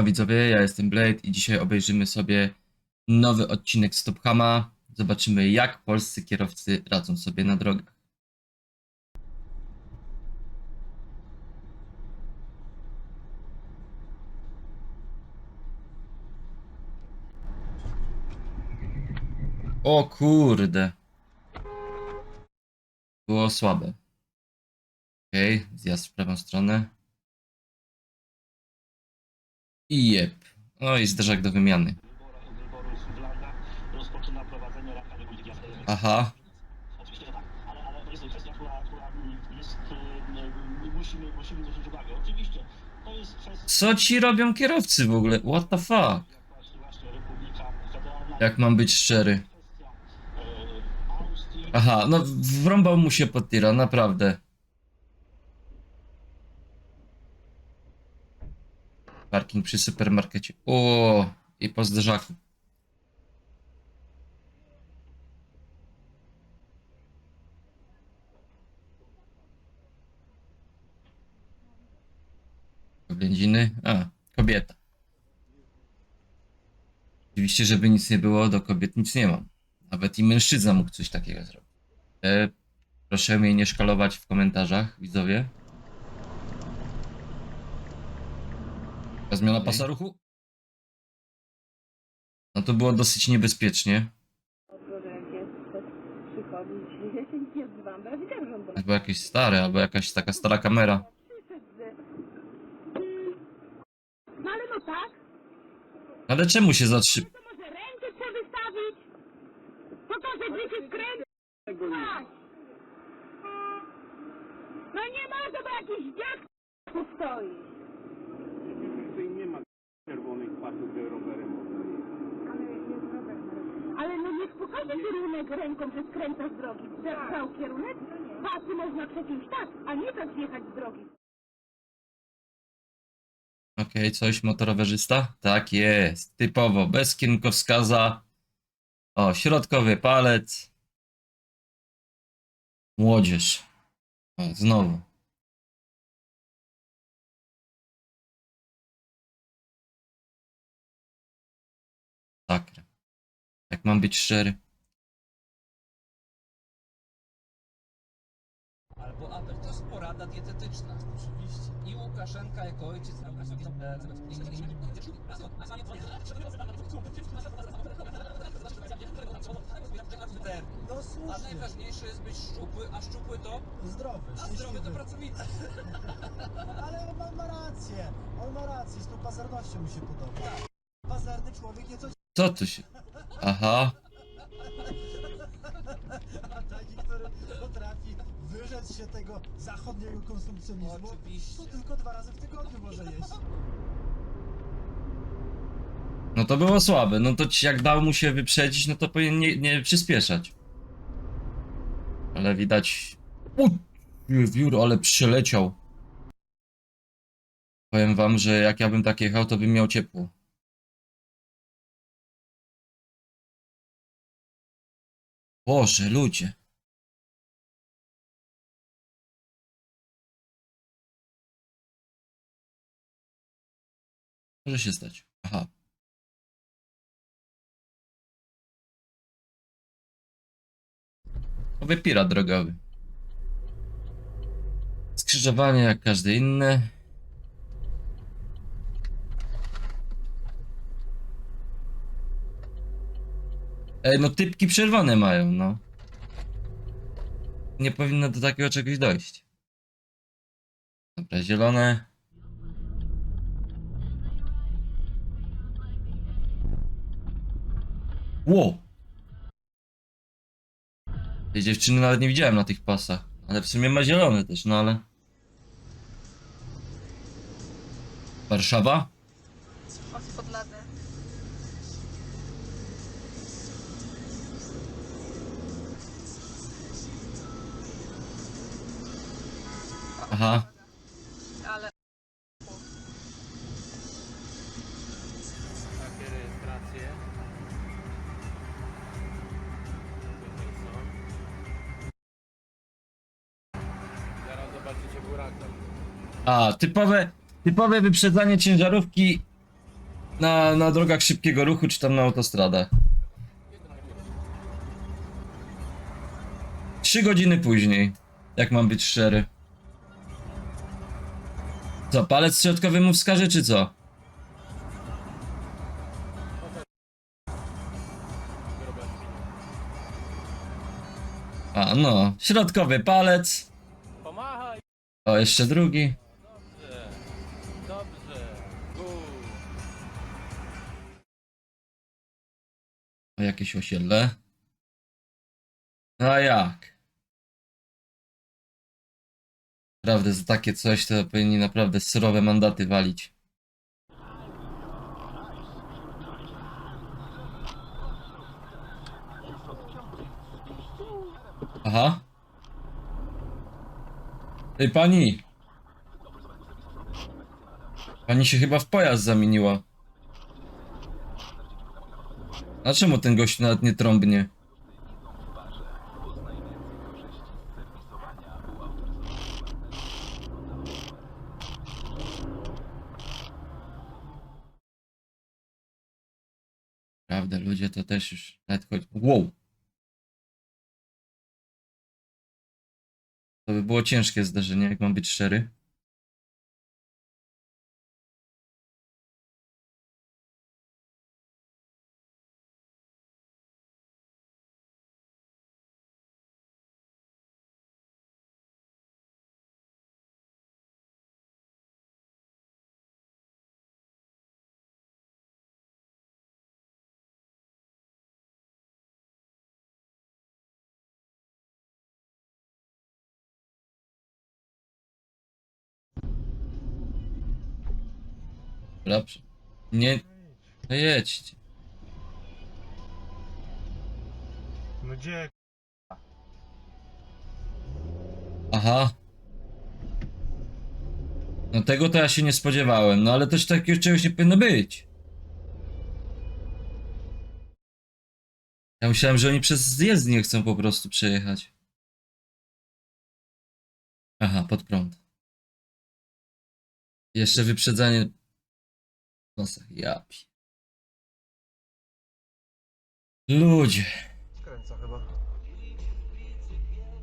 Siema widzowie, ja jestem Blade i dzisiaj obejrzymy sobie nowy odcinek Stophama. Zobaczymy jak polscy kierowcy radzą sobie na drogach. O kurde. Było słabe. Okej, zjazd w prawą stronę. I jeb. No i zderzak do wymiany. Aha. Co ci robią kierowcy w ogóle? What the fuck? Jak mam być szczery. Aha, no wrąbał mu się pod tira, naprawdę. Parking przy supermarkecie. O, i po zderzaku. Oględziny? A, kobieta. Oczywiście, żeby nic nie było, do kobiet nic nie mam. Nawet i mężczyzna mógł coś takiego zrobić. E, proszę mnie nie szkalować w komentarzach, widzowie. Zmiana pasa ruchu? No to było dosyć niebezpiecznie. Albo jakieś stare, albo jakaś taka stara kamera. No ale no tak, Ale czemu się zatrzy... to może rękę trzeba wystawić, pokazać, że się skręci. Tak. No nie może, bo jakiś dziad tu stoi. Tutaj nie ma czerwonych pasów, że rowerem można Ale no niech pokaże kierunek ręką, że skręca z drogi. Brał kierunek? Pasy można przeciąć tak, tak zjechać z drogi. Okej, coś motorowerzysta? Tak jest, typowo, bez kierunkowskaza. O, środkowy palec. Młodzież. O, znowu. Sakra. Jak mam być szczery. Albo apel. To jest porada dietetyczna. Oczywiście. I Łukaszenka jako ojciec No A słusznie, najważniejsze jest być szczupły, a szczupły to? zdrowy, A zdrowy to pracowity. Ale on ma, ma rację, on ma rację, z tą pazernością mi się podoba. Pazerny człowiek nieco Co tu się... Aha. Tego zachodniego konsumpcjonizmu, Oczywiście. to tylko dwa razy w tygodniu może jeść. No to było słabe. No to ci- jak dał mu się wyprzedzić, no to powinien nie, nie przyspieszać. Ale widać. U! Wiór, ale przyleciał. Powiem wam, że jak ja bym tak jechał, to bym miał ciepło. Boże, ludzie. Może się stać. Aha. Nowy pirat drogowy. Skrzyżowanie jak każde inne. Ej, no typki przerwane mają, no. Nie powinno do takiego czegoś dojść. Dobra, zielone. Ło! Tej dziewczyny nawet nie widziałem na tych pasach. Ale w sumie ma zielony też, no ale... Warszawa? Aha. A, typowe, typowe wyprzedzanie ciężarówki Na, na drogach szybkiego ruchu, czy tam na autostradach. Trzy godziny później, jak mam być szczery. Co, palec środkowy mu wskaże, czy co? A, no, środkowy palec. O, jeszcze drugi. Jakieś osiedle. A jak? Naprawdę, za takie coś to powinni naprawdę surowe mandaty walić. Aha. Ej, pani! Pani się chyba w pojazd zamieniła. A czemu ten gość nawet nie trąbnie? Prawda, ludzie to też już nawet chodzi. Wow! To by było ciężkie zdarzenie, jak mam być szczery. Dobrze. Nie. No jedźcie. No gdzie? Aha. No tego to ja się nie spodziewałem, no ale też takiego czegoś nie powinno być. Ja myślałem, że oni przez zjezd nie chcą po prostu przejechać. Aha, pod prąd. Jeszcze wyprzedzanie. W nosach, ja. pi- Ludzie. Skręca chyba.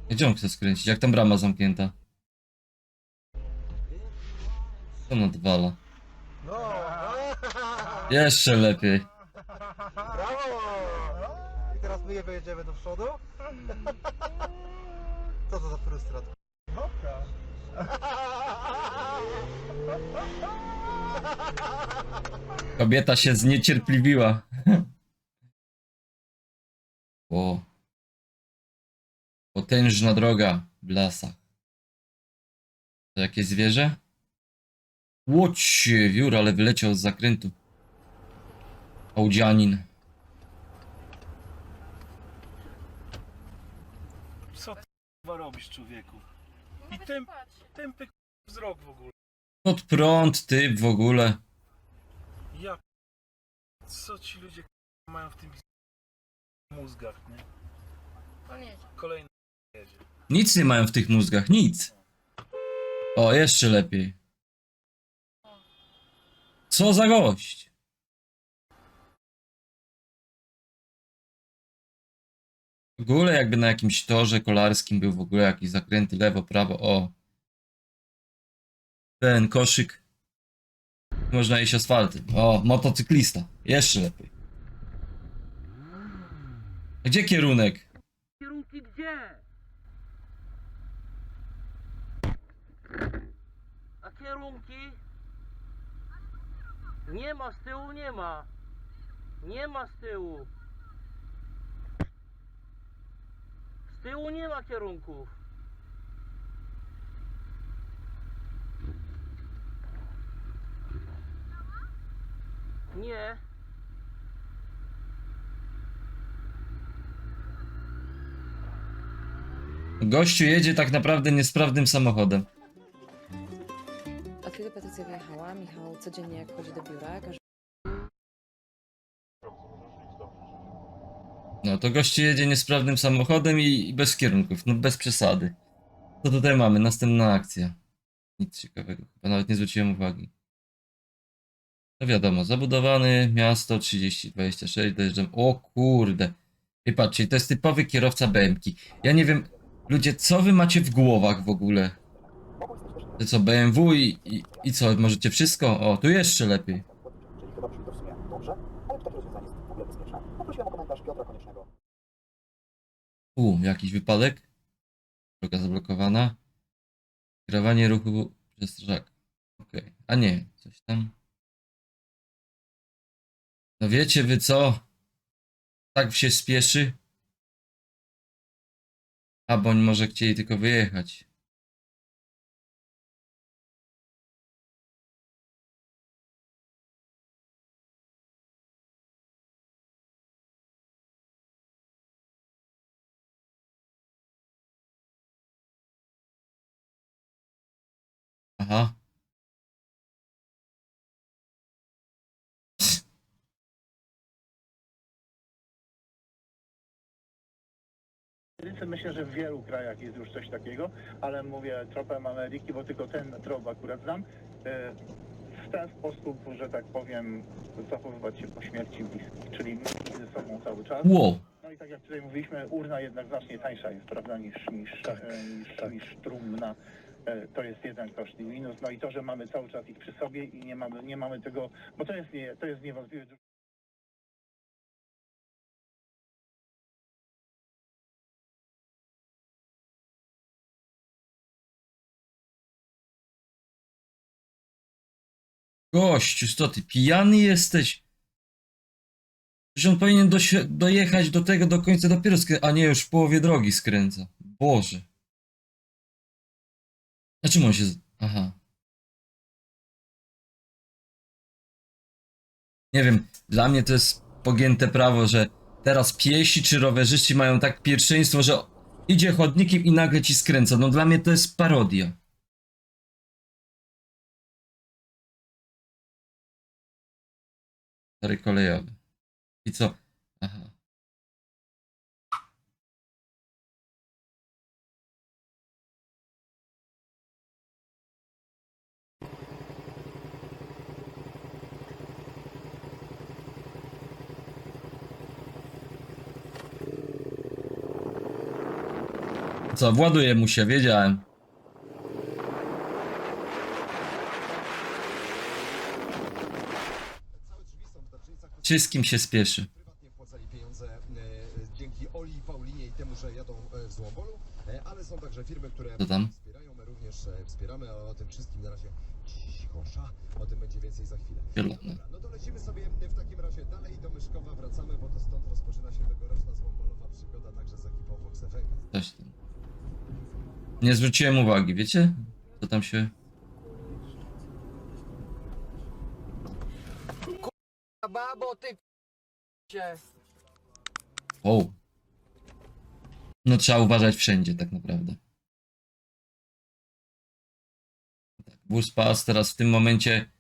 Gdzie on chce skręcić? Jak tam brama zamknięta? Co on odwala? No! Jeszcze lepiej. Brawo! I teraz my jego jedziemy do przodu? Co to za frustrat? Oka. Kobieta się zniecierpliwiła. o. Potężna droga w lasach. To jakieś zwierzę? Łocie, wiór, ale wyleciał z zakrętu. Audzianin. Co ty k***a robisz, człowieku? I tym, tępy wzrok w ogóle. Pod prąd, typ w ogóle. Ja Co ci ludzie k***a mają w tym mózgach, nie? No nie. Kolejny jedzie. Nic nie mają w tych mózgach, nic. O, jeszcze lepiej. Co za gość? W ogóle jakby na jakimś torze kolarskim był w ogóle jakieś zakręty lewo, prawo, o. Ten koszyk. Można iść asfaltem. O, motocyklista. Jeszcze lepiej. Gdzie kierunek? Kierunki gdzie? A kierunki? Nie ma, z tyłu nie ma. Nie ma z tyłu. Z tyłu nie ma kierunków. Nie. Gościu jedzie tak naprawdę niesprawnym samochodem. Od kiedy petycja wyjechała, Michał codziennie jak chodzi do biura, każe No to gościu jedzie niesprawnym samochodem i, i bez kierunków, no bez przesady. Co tutaj mamy? Następna akcja. Nic ciekawego, chyba nawet nie zwróciłem uwagi. No wiadomo, zabudowany, miasto 3026, dojeżdżam. O kurde. I patrzcie, to jest typowy kierowca BMK. Ja nie wiem, ludzie, co wy macie w głowach w ogóle? To co, BMW i, i, i co, możecie wszystko? O, tu jeszcze lepiej. U, jakiś wypadek? Droga zablokowana. Kierowanie ruchu przez strażaka. Okej, a nie, coś tam. No wiecie wy co? Tak się spieszy? A, bo oni może chcieli tylko wyjechać. Myślę, że w wielu krajach jest już coś takiego, ale mówię tropem Ameryki, bo tylko ten trop akurat znam. E, W ten sposób, że tak powiem, zachowywać się po śmierci bliskich, czyli myśli ze sobą cały czas. Wow. No i tak jak tutaj mówiliśmy, urna jednak znacznie tańsza jest, prawda, niż, niż, e, niż, niż trumna. E, To jest jeden koszt i minus. No i to, że mamy cały czas ich przy sobie i nie mamy, nie mamy tego, bo to jest, nie, to jest niewątpliwie Gościu, co ty, pijany jesteś? Przecież on powinien dosi- dojechać do tego do końca dopiero a nie już w połowie drogi skręca. Boże. A czym on się... Aha. Nie wiem, dla mnie to jest pogięte prawo, że teraz piesi czy rowerzyści mają tak pierwszeństwo, że idzie chodnikiem i nagle ci skręca. No dla mnie to jest parodia. Tory kolejowy. I co? Aha. Co, właduje mu się, wiedziałem. Wszystkim się spieszy. Prywatnie wpłacali pieniądze e, dzięki Oli Paulinie i temu, że jadą e, w Złomolu, e, ale są także firmy, które Co tam? wspierają, my również e, wspieramy, a o tym wszystkim na razie cichosza, o tym będzie więcej za chwilę. Zielone. Dobra, no to lecimy sobie w takim razie dalej do Myszkowa, wracamy, bo to stąd rozpoczyna się tegoroczna złombolowa przygoda także z ekipą Fox FM. Coś tam. Nie zwróciłem uwagi, wiecie? Co tam się... Babo, ty się. Wow. No trzeba uważać wszędzie tak naprawdę. Tak, Bus pas teraz w tym momencie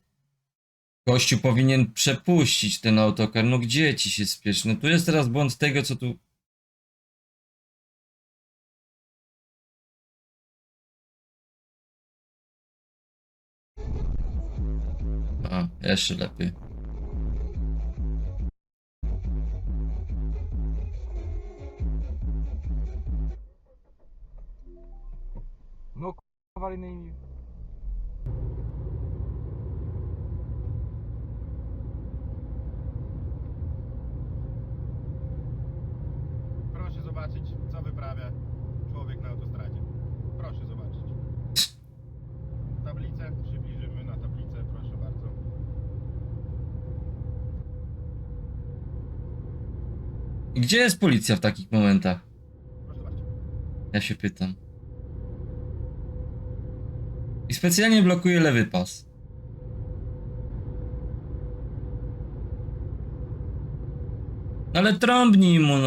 gościu powinien przepuścić ten autokar. No gdzie ci się spieszy? No tu jest teraz błąd tego, co tu... A, jeszcze lepiej. Awaryjnej... Proszę zobaczyć, co wyprawia człowiek na autostradzie. Proszę zobaczyć. Tablicę, przybliżymy na tablicę, proszę bardzo. I Gdzie jest policja w takich momentach? Proszę zobaczyć. Ja się pytam. Specjalnie blokuje lewy pas. Ale trąbnij mu, no.